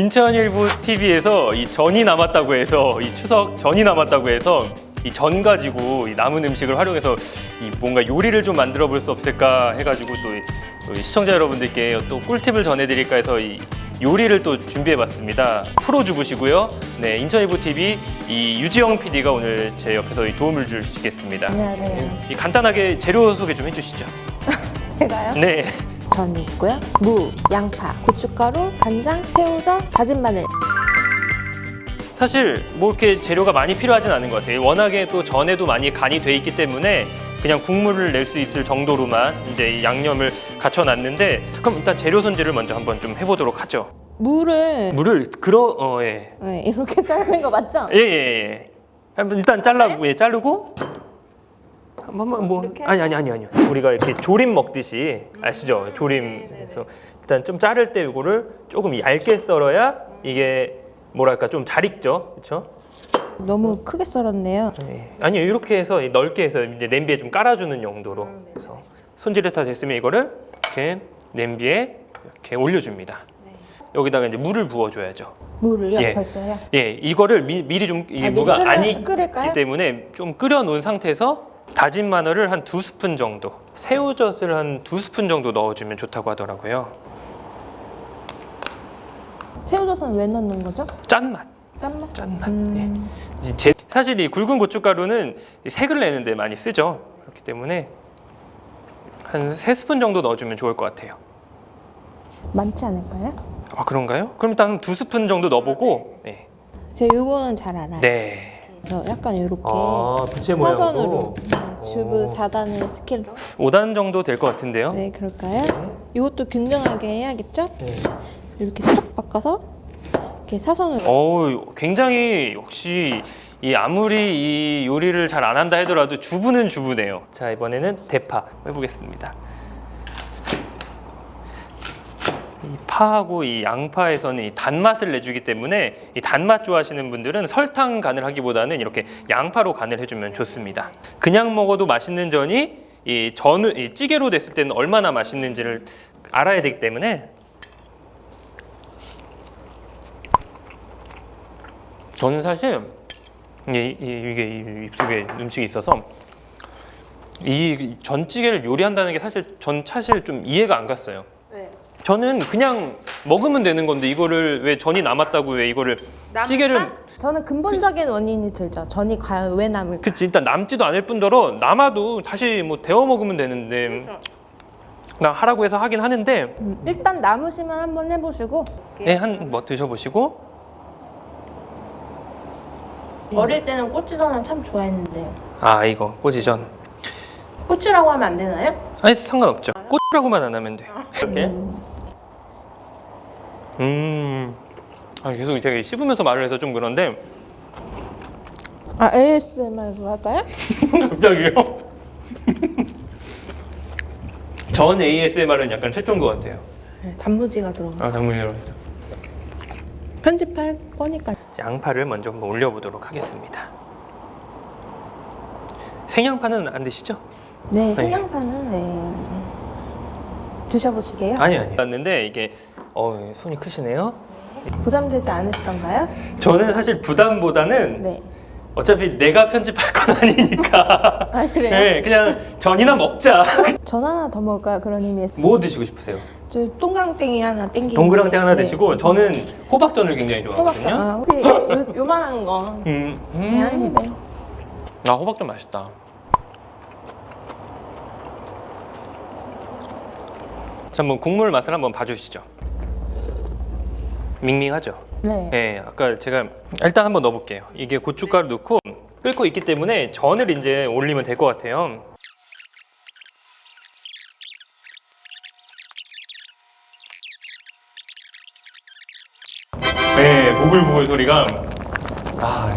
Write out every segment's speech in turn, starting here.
인천일보 TV에서 이 전이 남았다고 해서 이 추석 전이 남았다고 해서 이 전 가지고 이 남은 음식을 활용해서 이 뭔가 요리를 좀 만들어 볼 수 없을까 해가지고 또, 이- 또이 시청자 여러분들께 또 꿀팁을 전해드릴까 해서 이 요리를 또 준비해봤습니다. 프로 주부시고요. 네, 인천일보 TV 이 유지영 PD가 오늘 제 옆에서 이 도움을 주시겠습니다. 안녕하세요. 이 간단하게 재료 소개 좀 해주시죠. 제가요? 네. 전 있고요. 무, 양파, 고춧가루, 간장, 새우젓, 다진 마늘. 사실 뭐 이렇게 재료가 많이 필요하진 않은 것 같아요. 워낙에 또 전에도 많이 간이 돼 있기 때문에 그냥 국물을 낼 수 있을 정도로만 이제 이 양념을 갖춰놨는데 그럼 일단 재료 손질을 먼저 한번 좀 해보도록 하죠. 무를 물을 그러 어 예. 네, 이렇게 자르는 거 맞죠? 예, 예, 예. 한번 일단 잘라 예, 자르고 한 번만 뭐 이렇게 아니 아니 아니 아니요. 우리가 이렇게 조림 먹듯이 아시죠? 조림에서 일단 좀 자를 때 이거를 조금 얇게 썰어야 이게 뭐랄까 좀 잘 익죠, 그렇죠? 너무 크게 썰었네요. 네. 아니요 이렇게 해서 이 넓게 해서 이제 냄비에 좀 깔아주는 용도로 그래서 손질이 다 됐으면 이거를 이렇게 냄비에 이렇게 올려줍니다. 여기다가 이제 물을 부어줘야죠. 무를요? 예. 벌써요? 예, 이거를 미, 미리 좀이 아, 미리 무가 끓여- 안 익기 끓일까요? 때문에 좀 끓여 놓은 상태에서 다진 마늘을 한 두 스푼 정도, 새우젓을 한 두 스푼 정도 넣어주면 좋다고 하더라고요. 새우젓은 왜 넣는 거죠? 짠맛, 짠맛? 짠맛. 음, 예. 이 제- 사실 이 굵은 고춧가루는 이 색을 내는데 많이 쓰죠. 그렇기 때문에 한 세 스푼 정도 넣어주면 좋을 것 같아요. 많지 않을까요? 아 그런가요? 그럼 일단 두 스푼 정도 넣어보고. 네. 제가 요거는 잘 알아요. 네. 그래서 약간 이렇게 아 부채 사선으로 네, 튜브 4단을 스킬로 5단 정도 될 것 같은데요. 네 그럴까요? 이것도 균등하게 해야겠죠? 네. 이렇게 쏙 바꿔서 이렇게 사선으로 어우 굉장히 역시 이 아무리 이 요리를 잘 안 한다 하더라도 주부는 주부네요. 자 이번에는 대파 해보겠습니다. 이 파하고 이 양파에서는 이 단맛을 내주기 때문에 이 단맛 좋아하시는 분들은 설탕 간을 하기보다는 이렇게 양파로 간을 해주면 좋습니다. 그냥 먹어도 맛있는 전이 이 전을 이 찌개로 됐을 때는 얼마나 맛있는지를 알아야 되기 때문에 저는 사실 이게, 이- 이게 이 입속에 음식이 있어서 이 전찌개를 요리한다는 게 사실 전 사실 좀 이해가 안 갔어요. 네. 저는 그냥 먹으면 되는 건데 이거를 왜 전이 남았다고 왜 이거를 찌개를 저는 근본적인 원인이 들죠. 전이 과연 왜 남을까? 그치 일단 남지도 않을 뿐더러 남아도 다시 뭐 데워 먹으면 되는데 나 하라고 해서 하긴 하는데 음, 일단 남으시면 한번 해보시고. 네, 한 뭐 드셔보시고. 어릴 때는 꼬치전을 참 좋아했는데. 아 이거 꼬지전. 꼬치라고 하면 안 되나요? 아니 상관없죠. 꼬치라고만 안 하면 돼. 이렇게 음. 아, 계속 되게 씹으면서 말을 해서 좀 그런데 아 ASMR로 할까요? 갑자기요? 전 ASMR은 약간 최초인 것 같아요. 네, 단무지가 들어가. 아, 단무지 들었어요. 편집할 거니까. 양파를 먼저 한번 올려보도록 하겠습니다. 생양파는 안 드시죠? 네, 신양파는 네. 드셔보시게요. 아니 아니. 봤는데 이게 어 손이 크시네요. 부담되지 않으시던가요? 저는 사실 부담보다는 네. 어차피 내가 편집할 건 아니니까. 아 그래요? 네, 그냥 전이나 먹자. 전 하나 더 먹을까요? 그런 의미에서. 뭐 드시고 싶으세요? 저 동그랑땡이 하나 땡기. 동그랑땡 하나 드시고 저는 호박전을 굉장히 호박전. 좋아하거든요. 아, 혹시 요, 요만한 거. 음, 네, 한 입에. 아 호박전 맛있다. 자, 한번 국물 맛을 한번 봐주시죠. 밍밍하죠. 네. 네, 아까 제가 일단 한번 넣어볼게요. 이게 고춧가루 넣고 끓고 있기 때문에 전을 이제 올리면 될 것 같아요. 네, 보글보글 소리가 아,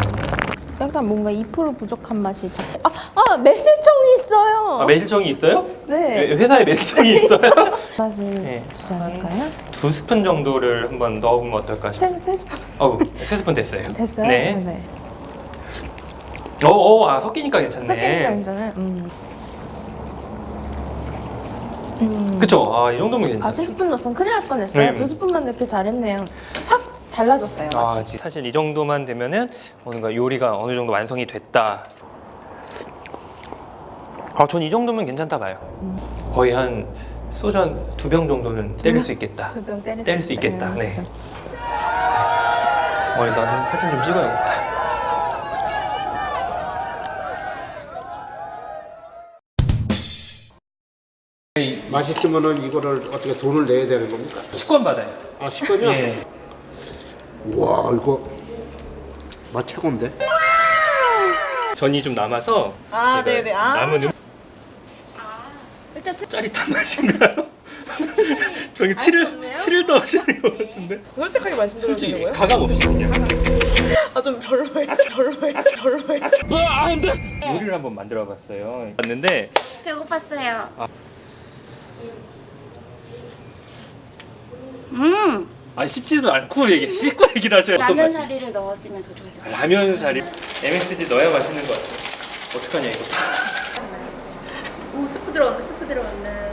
약간 뭔가 2% 부족한 맛이. 자... 아, 아 매실청이 있어요. 아 매실청이 있어요? 네. 회- 회사에 매실청이 있어요? 맛을 네. 주지 않을까요? 두 스푼 정도를 한번 넣어보면 어떨까 싶어요. 세, 세 스푼 어우, 세 스푼 됐어요. 됐어요? 네. 네. 어, 어, 아 섞이니까 괜찮네. 섞이니까 괜찮아요. 음. 음. 그쵸? 아, 이 정도면 괜찮아. 아, 세 스푼 넣었으면 큰일 날 뻔했어요. 네. 두 스푼만 넣기 잘했네요. 확 달라졌어요. 맛이. 아, 사실 이 정도만 되면은 뭔가 요리가 어느 정도 완성이 됐다. 아, 전 이 정도면 괜찮다 봐요. 거의 한 소주 한 두 병 정도는 때릴 수 있겠다. 두병 때릴, 때릴 수 있겠다. 네. 어, 나는 사진 좀 찍어야겠다. 맛있으면은 이거를 어떻게 돈을 내야 되는 겁니까? 식권 받아요. 아, 식권이요? 예. 와, 이거 맛 최고인데? 전이 좀 남아서 아, 제가 네네. 아. 남은 음... 일단 트- 짜릿한 맛인가요? 저기 치를 치를 더 하시는 것 같은데. 솔직하게 말씀드려도 솔직히 되는 거예요? 가감 없이 그냥. 아 좀 별로예요. 별로예요. 별로예요. 요리를 한번 만들어봤어요. 봤는데 배고팠어요. 음, 아 씹지도 않고 얘기 씹고 얘기를 하셔야 어떤 라면 맛이? 사리를 넣었으면 더 좋았을 것 같아요. 라면 사리 MSG 넣어야 맛있는 거 같아. 어떡하냐 이거. 오 스프 들어갔네. 스프 들어갔네.